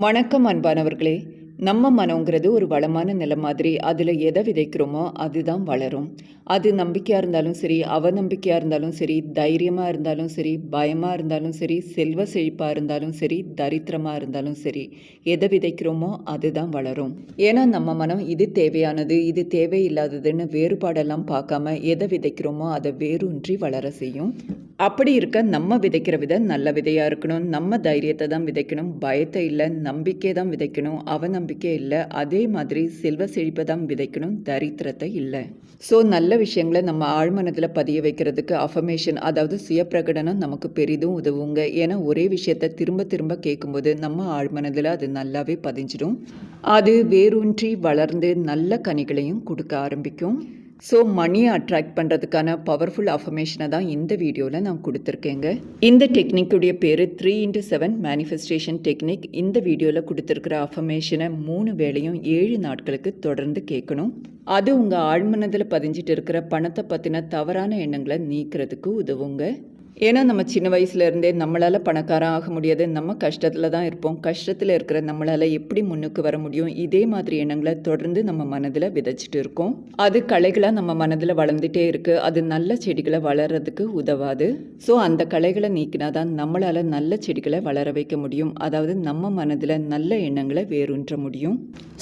வணக்கம் அன்பானவர்களே. நம்ம மனங்கிறது ஒரு வளமான நிலம் மாதிரி. அதில் எதை விதைக்கிறோமோ அதுதான் வளரும். அது நம்பிக்கையாக இருந்தாலும் சரி அவநம்பிக்கையாக இருந்தாலும் சரி தைரியமாக இருந்தாலும் சரி பயமாக இருந்தாலும் சரி செல்வ செழிப்பாக இருந்தாலும் சரி தரித்திரமாக இருந்தாலும் சரி எதை விதைக்கிறோமோ அதுதான் வளரும். ஏன்னா நம்ம மனம் இது தேவையானது இது தேவையில்லாததுன்னு வேறுபாடெல்லாம் பார்க்காம எதை விதைக்கிறோமோ அதை வேரூன்றி வளர செய்யும். அப்படி இருக்க நம்ம விதைக்கிற விதை நல்ல விதையாக இருக்கணும். நம்ம தைரியத்தை தான் விதைக்கணும். பயத்தை இல்லை நம்பிக்கை தான் விதைக்கணும். அவநம்பிக்கை இல்லை அதே மாதிரி செல்வ செழிப்பை தான் விதைக்கணும். தரித்திரத்தை இல்லை. ஸோ நல்ல விஷயங்களை நம்ம ஆழ்மனதில் பதிய வைக்கிறதுக்கு அஃபர்மேஷன் அதாவது சுய பிரகடனம் நமக்கு பெரிதும் உதவுங்க. ஏன்னா ஒரே விஷயத்தை திரும்ப திரும்ப கேட்கும்போது நம்ம ஆழ்மனதில் அது நல்லாவே பதிஞ்சிடும். அது வேரூன்றி வளர்ந்து நல்ல கனிகளையும் கொடுக்க ஆரம்பிக்கும். ஸோ மணியை அட்ராக்ட் பண்ணுறதுக்கான பவர்ஃபுல் அஃபர்மேஷனை தான் இந்த வீடியோவில் நான் கொடுத்துருக்கேங்க. இந்த டெக்னிக்குடைய பேர் three into seven manifestation technique இந்த வீடியோவில் கொடுத்துருக்கிற அஃபர்மேஷனை மூணு வேளையும் ஏழு நாட்களுக்கு தொடர்ந்து கேட்கணும். அது உங்கள் ஆழ்மனதில் பதிஞ்சிட்டு இருக்கிற பணத்தை பற்றின தவறான எண்ணங்களை நீக்கிறதுக்கு உதவுங்க. ஏன்னா நம்ம சின்ன வயசுல இருந்தே நம்மளால் பணக்காரன் ஆக முடியாது. நம்ம கஷ்டத்தில் தான் இருப்போம். கஷ்டத்தில் இருக்கிற நம்மளால் எப்படி முன்னுக்கு வர முடியும்? இதே மாதிரி எண்ணங்களை தொடர்ந்து நம்ம மனதில் விதைச்சிட்டு இருக்கோம். அது களைகளாக நம்ம மனதில் வளர்ந்துட்டே இருக்குது அது நல்ல செடிகளை வளர்கிறதுக்கு உதவாது. ஸோ அந்த களைகளை நீக்கினா தான் நம்மளால் நல்ல செடிகளை வளர வைக்க முடியும். அதாவது நம்ம மனதில் நல்ல எண்ணங்களை வேரூன்ற முடியும்.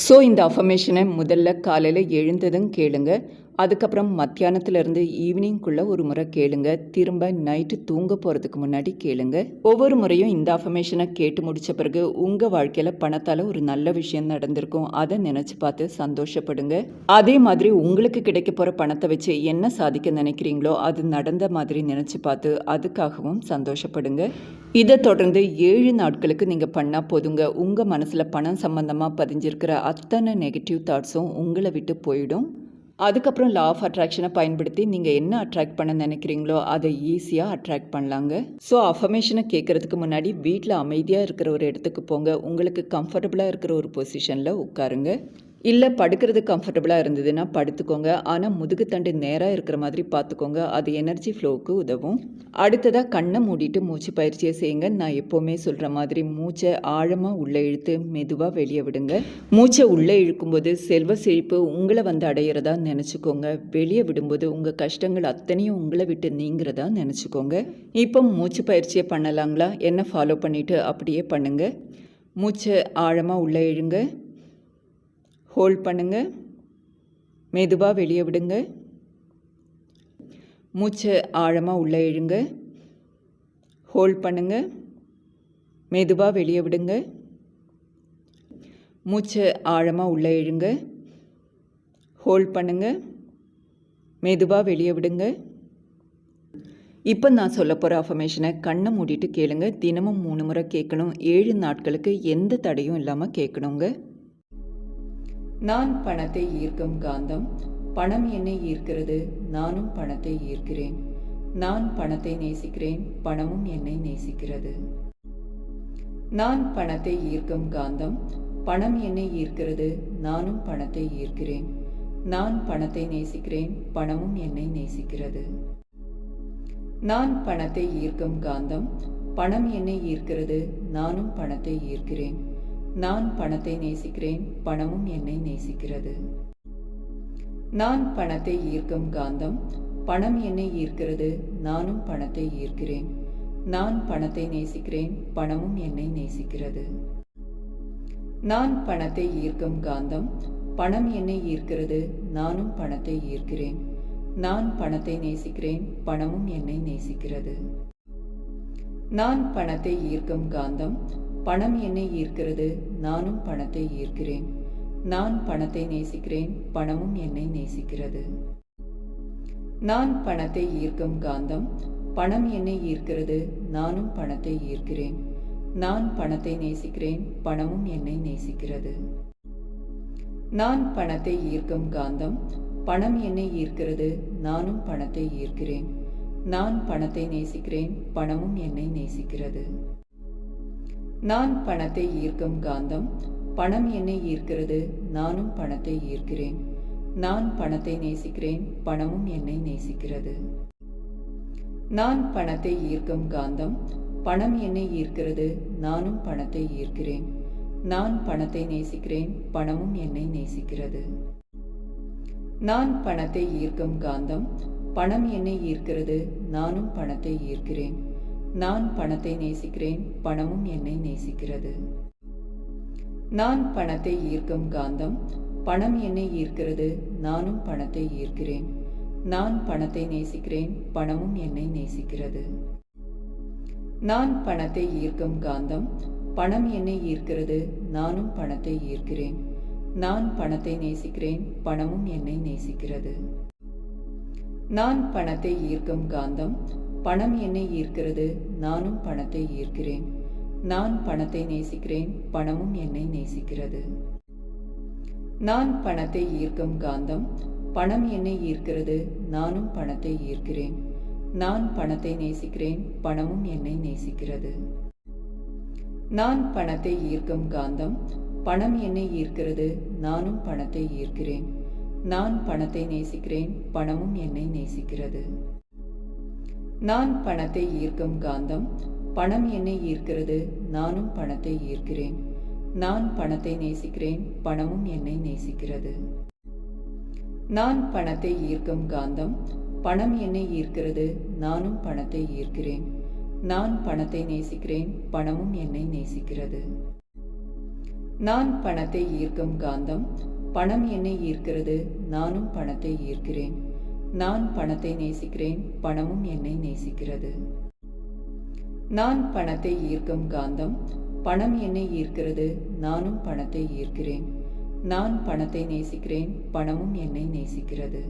ஸோ இந்த அஃபர்மேஷனை முதல்ல காலையில் எழுந்ததும் கேளுங்கள் அதுக்கப்புறம் மத்தியானத்துலேருந்து ஈவினிங்குள்ளே ஒரு முறை கேளுங்க. திரும்ப நைட்டு தூங்க போகிறதுக்கு முன்னாடி கேளுங்க. ஒவ்வொரு முறையும் இந்த அஃபர்மேஷனை கேட்டு முடித்த பிறகு உங்கள் வாழ்க்கையில் பணத்தால் ஒரு நல்ல விஷயம் நடந்திருக்கும். அதை நினச்சி பார்த்து சந்தோஷப்படுங்க. அதே மாதிரி உங்களுக்கு கிடைக்க போகிற பணத்தை வச்சு என்ன சாதிக்க நினைக்கிறீங்களோ அது நடந்த மாதிரி நினச்சி பார்த்து அதுக்காகவும் சந்தோஷப்படுங்க. இதை தொடர்ந்து ஏழு நாட்களுக்கு நீங்கள் பண்ணால் போதுங்க. உங்கள் மனசில் பணம் சம்பந்தமாக பதிஞ்சிருக்கிற அத்தனை நெகட்டிவ் தாட்ஸும் உங்களை விட்டு போயிடும். அதுக்கப்புறம் லா ஆஃப் அட்ராக்ஷனை பயன்படுத்தி நீங்கள் என்ன அட்ராக்ட் பண்ண நினைக்கிறீங்களோ அதை ஈஸியாக அட்ராக்ட் பண்ணலாங்க. ஸோ அஃபர்மேஷனை கேட்குறதுக்கு முன்னாடி வீட்டில் அமைதியாக இருக்கிற ஒரு இடத்துக்கு போங்க. உங்களுக்கு கம்ஃபர்டபுளாக இருக்கிற ஒரு பொசிஷனில் உட்காருங்க. இல்லை படுக்கிறது கம்ஃபர்டபுளாக இருந்ததுன்னா படுத்துக்கோங்க. ஆனால் முதுகுத்தண்டு நேராக இருக்கிற மாதிரி பார்த்துக்கோங்க அது எனர்ஜி ஃப்ளோவுக்கு உதவும். அடுத்ததாக கண்ணை மூடிட்டு மூச்சு பயிற்சியை செய்யுங்க. நான் எப்போவுமே சொல்கிற மாதிரி மூச்சை ஆழமாக உள்ளே இழுத்து மெதுவாக வெளியே விடுங்க. மூச்சை உள்ளே இழுக்கும்போது செல்வ செழிப்பு உங்களை வந்து அடையிறதா நினச்சிக்கோங்க. வெளியே விடும்போது உங்கள் கஷ்டங்கள் அத்தனையும் உங்களை விட்டு நீங்கிறதா நினச்சிக்கோங்க. இப்போ மூச்சு பயிற்சியை பண்ணலாங்களா? என்ன ஃபாலோ பண்ணிவிட்டு அப்படியே பண்ணுங்கள் மூச்சை ஆழமாக உள்ளே இழுங்க. ஹோல்ட் பண்ணுங்க. மெதுவாக வெளியே விடுங்க. மூச்சை ஆழமாக உள்ளே இழுங்க. ஹோல்ட் பண்ணுங்க. மெதுவாக வெளியே விடுங்க. மூச்சை ஆழமாக உள்ளே இழுங்க. ஹோல்ட் பண்ணுங்க. மெதுவாக வெளியே விடுங்க. இப்போ நான் சொல்ல போகிற அஃபர்மேஷனை கண்ணை மூடிட்டு கேளுங்க. தினமும் மூணு முறை கேட்கணும். ஏழு நாட்களுக்கு எந்த தடையும் இல்லாமல் கேட்கணுங்க. நான் பணத்தை ஈர்க்கும் காந்தம் பணம் என்னை ஈர்க்கிறது நானும் பணத்தை ஈர்க்கிறேன். நான் பணத்தை நேசிக்கிறேன் பணமும் என்னை நேசிக்கிறது. நான் பணத்தை ஈர்க்கும் காந்தம் பணம் என்னை ஈர்க்கிறது நானும் பணத்தை ஈர்க்கிறேன். நான் பணத்தை நேசிக்கிறேன் பணமும் என்னை நேசிக்கிறது. நான் பணத்தை ஈர்க்கும் காந்தம் பணம் என்னை ஈர்க்கிறது நானும் பணத்தை ஈர்க்கிறேன். நான் பணத்தை நேசிக்கிறேன் பணமும் என்னை நேசிக்கிறது. நான் பணத்தை ஈர்க்கும் காந்தம் பணம் என்னை ஈர்க்கிறது நானும் பணத்தை ஈர்க்கிறேன். நான் பணத்தை நேசிக்கிறேன் பணமும் என்னை நேசிக்கிறது. நான் பணத்தை ஈர்க்கும் காந்தம் பணம் என்னை ஈர்க்கிறது நானும் பணத்தை ஈர்க்கிறேன். நான் பணத்தை நேசிக்கிறேன் பணமும் என்னை நேசிக்கிறது. நான் பணத்தை ஈர்க்கும் காந்தம் பணம் என்னை ஈர்க்கிறது நானும் பணத்தை ஈர்க்கிறேன். நான் பணத்தை நேசிக்கிறேன் பணமும் என்னை நேசிக்கிறது. நான் பணத்தை ஈர்க்கும் காந்தம் பணம் என்னை ஈர்க்கிறது நானும் பணத்தை ஈர்க்கிறேன். நான் பணத்தை நேசிக்கிறேன் பணமும் என்னை நேசிக்கிறது. நான் பணத்தை ஈர்க்கும் காந்தம் பணம் என்னை ஈர்க்கிறது நானும் பணத்தை ஈர்க்கிறேன். நான் பணத்தை நேசிக்கிறேன் பணமும் என்னை நேசிக்கிறது. நான் பணத்தை ஈர்க்கும் காந்தம் பணம் என்னை ஈர்க்கிறது நானும் பணத்தை ஈர்க்கிறேன். நான் பணத்தை நேசிக்கிறேன் பணமும் என்னை நேசிக்கிறது. நான் பணத்தை ஈர்க்கும் காந்தம் பணம் என்னை ஈர்க்கிறது நானும் பணத்தை ஈர்க்கிறேன். நான் பணத்தை நேசிக்கிறேன் பணமும் என்னை நேசிக்கிறது. நான் பணத்தை ஈர்க்கும் காந்தம் பணம் என்னை ஈர்க்கிறது நானும் பணத்தை ஈர்க்கிறேன். நான் பணத்தை நேசிக்கிறேன் பணமும் என்னை நேசிக்கிறது. நான் பணத்தை ஈர்க்கும் காந்தம் பணம் என்னை ஈர்க்கிறது நானும் பணத்தை ஈர்க்கிறேன். நான் பணத்தை நேசிக்கிறேன் பணமும் என்னை நேசிக்கிறது. நான் பணத்தை ஈர்க்கும் காந்தம் பணம் என்னை ஈர்க்கிறது நானும் பணத்தை ஈர்க்கிறேன். நான் பணத்தை நேசிக்கிறேன் பணமும் என்னை நேசிக்கிறது. நான் பணத்தை ஈர்க்கும் காந்தம் பணம் என்னை ஈர்க்கிறது நானும் பணத்தை ஈர்க்கிறேன். நான் பணத்தை நேசிக்கிறேன் பணமும் என்னை நேசிக்கிறது. நான் பணத்தை ஈர்க்கும் காந்தம் பணம் என்னை ஈர்க்கிறது நானும் பணத்தை ஈர்க்கிறேன். நான் பணத்தை நேசிக்கிறேன் பணமும் என்னை நேசிக்கிறது. நான் பணத்தை ஈர்க்கும் காந்தம் பணம் என்னை ஈர்க்கிறது நானும் பணத்தை ஈர்க்கிறேன். நான் பணத்தை நேசிக்கிறேன் பணமும் என்னை நேசிக்கிறது. நான் பணத்தை ஈர்க்கும் காந்தம் பணம் என்னை ஈர்க்கிறது நானும் பணத்தை ஈர்க்கிறேன். நான் பணத்தை நேசிக்கிறேன் பணமும் என்னை நேசிக்கிறது. நான் பணத்தை ஈர்க்கும் காந்தம் பணம் என்னை ஈர்க்கிறது நானும் பணத்தை ஈர்க்கிறேன். நான் பணத்தை நேசிக்கிறேன் பணமும் என்னை நேசிக்கிறது. நான் பணத்தை ஈர்க்கும் காந்தம் பணம் என்னை ஈர்க்கிறது நானும் பணத்தை ஈர்க்கிறேன். நான் பணத்தை நேசிக்கிறேன் பணமும் என்னை நேசிக்கிறது. நான் பணத்தை ஈர்க்கும் காந்தம் பணம் என்னை ஈர்க்கிறது நானும் பணத்தை ஈர்க்கிறேன். நான் பணத்தை நேசிக்கிறேன் பணமும் என்னை நேசிக்கிறது.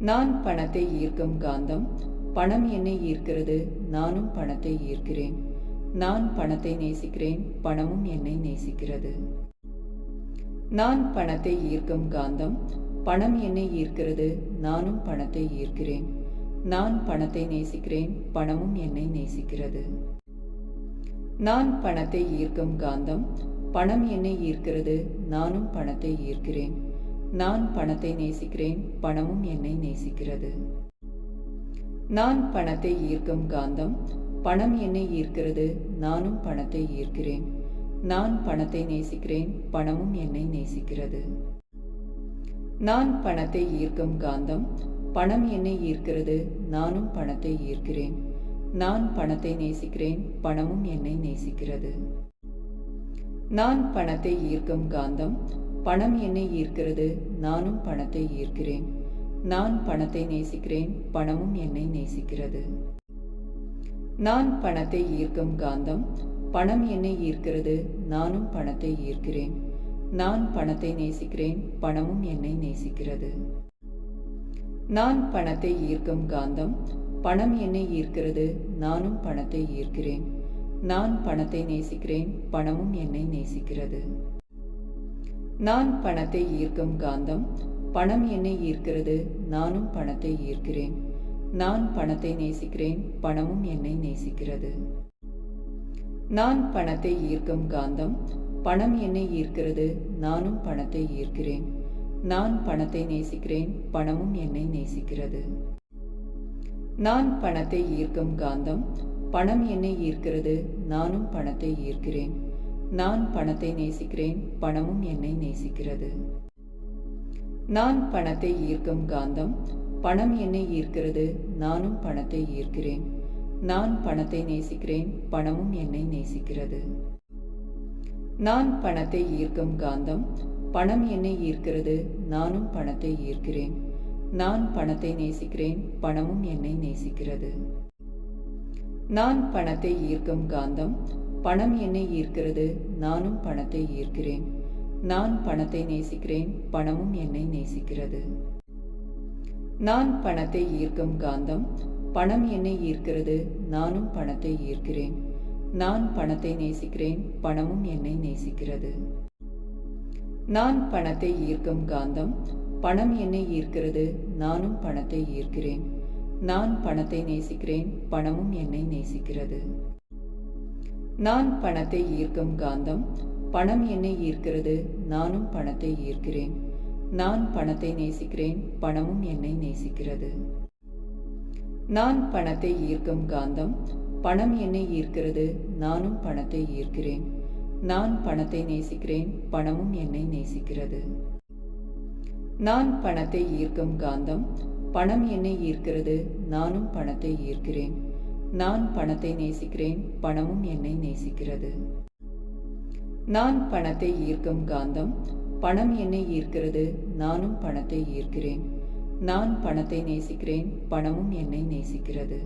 நான் பணத்தை ஈர்க்கும் காந்தம் பணம் என்னை ஈர்க்கிறது நானும் பணத்தை ஈர்க்கிறேன். நான் பணத்தை நேசிக்கிறேன் பணமும் என்னை நேசிக்கிறது. நான் பணத்தை ஈர்க்கும் காந்தம் பணம் என்னை ஈர்க்கிறது நானும் பணத்தை ஈர்க்கிறேன். நான் பணத்தை நேசிக்கிறேன் பணமும் என்னை நேசிக்கிறது. நான் பணத்தை ஈர்க்கும் காந்தம் பணம் என்னை ஈர்க்கிறது நானும் பணத்தை ஈர்க்கிறேன். நான் பணத்தை நேசிக்கிறேன் பணமும் என்னை நேசிக்கிறது. நான் பணத்தை ஈர்க்கும் காந்தம் பணம் என்னை ஈர்க்கிறது நானும் பணத்தை ஈர்க்கிறேன். நான் பணத்தை நேசிக்கிறேன் பணமும் என்னை நேசிக்கிறது. நான் பணத்தை ஈர்க்கும் காந்தம் பணம் என்னை ஈர்க்கிறது நானும் பணத்தை ஈர்க்கிறேன். நான் பணத்தை நேசிக்கிறேன் பணமும் என்னை நேசிக்கிறது. நான் பணத்தை ஈர்க்கும் காந்தம் பணம் என்னை ஈர்க்கிறது நானும் பணத்தை ஈர்க்கிறேன். நான் பணத்தை நேசிக்கிறேன் பணமும் என்னை நேசிக்கிறது. நான் பணத்தை ஈர்க்கும் காந்தம் பணம் என்னை ஈர்க்கிறது நானும் பணத்தை ஈர்க்கிறேன். நான் பணத்தை நேசிக்கிறேன் பணமும் என்னை நேசிக்கிறது. நான் பணத்தை ஈர்க்கும் காந்தம் பணம் என்னை ஈர்க்கிறது நானும் பணத்தை ஈர்க்கிறேன். நான் பணத்தை நேசிக்கிறேன் பணமும் என்னை நேசிக்கிறது. நான் பணத்தை ஈர்க்கும் காந்தம் பணம் என்னை ஈர்க்கிறது நானும் பணத்தை ஈர்க்கிறேன். நான் பணத்தை நேசிக்கிறேன் பணமும் என்னை நேசிக்கிறது. நான் பணத்தை ஈர்க்கும் காந்தம் பணம் என்னை ஈர்க்கிறது நானும் பணத்தை ஈர்க்கிறேன். நான் பணத்தை நேசிக்கிறேன் பணமும் என்னை நேசிக்கிறது. நான் பணத்தை ஈர்க்கும் காந்தம் பணம் என்னை ஈர்க்கிறது நானும் பணத்தை ஈர்க்கிறேன். நான் பணத்தை நேசிக்கிறேன் பணமும் என்னை நேசிக்கிறது. நான் பணத்தை ஈர்க்கும் காந்தம் பணம் என்னை ஈர்க்கிறது நானும் பணத்தை ஈர்க்கிறேன். நான் பணத்தை நேசிக்கிறேன் பணமும் என்னை நேசிக்கிறது. நான் பணத்தை ஈர்க்கும் காந்தம் பணம் என்னை ஈர்க்கிறது நானும் பணத்தை ஈர்க்கிறேன். நான் பணத்தை நேசிக்கிறேன் பணமும் என்னை நேசிக்கிறது. நான் பணத்தை ஈர்க்கும் காந்தம் பணம் என்னை ஈர்க்கிறது நானும் பணத்தை ஈர்க்கிறேன். நான் பணத்தை நேசிக்கிறேன் பணமும் என்னை நேசிக்கிறது. நான் பணத்தை ஈர்க்கும் காந்தம் பணம் என்னை ஈர்க்கிறது நானும் பணத்தை ஈர்க்கிறேன். நான் பணத்தை நேசிக்கிறேன் பணமும் என்னை நேசிக்கிறது. நான் பணத்தை ஈர்க்கும் காந்தம் பணம் என்னை ஈர்க்கிறது நானும் பணத்தை ஈர்க்கிறேன். நான் பணத்தை நேசிக்கிறேன் பணமும் என்னை நேசிக்கிறது. நான் பணத்தை ஈர்க்கும் காந்தம் பணம் என்னை ஈர்க்கிறது நானும் பணத்தை ஈர்க்கிறேன். நான் பணத்தை நேசிக்கிறேன் பணமும் என்னை நேசிக்கிறது. நான் பணத்தை ஈர்க்கும் காந்தம் பணம் என்னை ஈர்க்கிறது நானும் பணத்தை ஈர்க்கிறேன். நான் பணத்தை நேசிக்கிறேன் பணமும் என்னை நேசிக்கிறது. நான் பணத்தை ஈர்க்கும் காந்தம் பணம் என்னை ஈர்க்கிறது நானும் பணத்தை ஈர்க்கிறேன். நான் பணத்தை நேசிக்கிறேன் பணமும் என்னை நேசிக்கிறது. நான் பணத்தை ஈர்க்கும் காந்தம் பணம் என்னை ஈர்க்கிறது நானும் பணத்தை ஈர்க்கிறேன். நான் பணத்தை நேசிக்கிறேன் பணமும் என்னை நேசிக்கிறது.